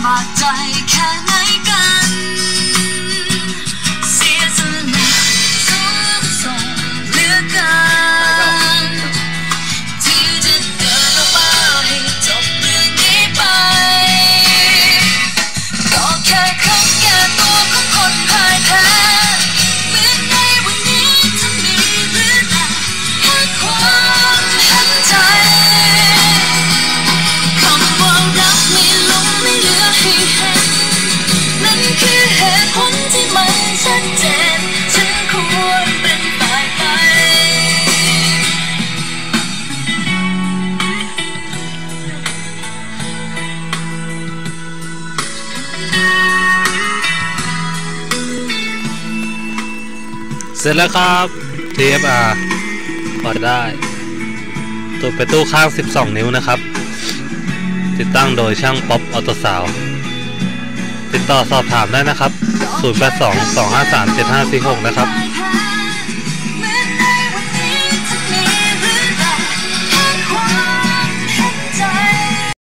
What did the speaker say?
ำบาก เสร็จแล้วครับ TFR เปิดได้ ตัวเป็นตู้ข้าง 12 นิ้วนะครับ ติดตั้งโดยช่างป๊อปออโตสาว ติดต่อสอบถามได้นะครับ 082 253 7546 นะครับ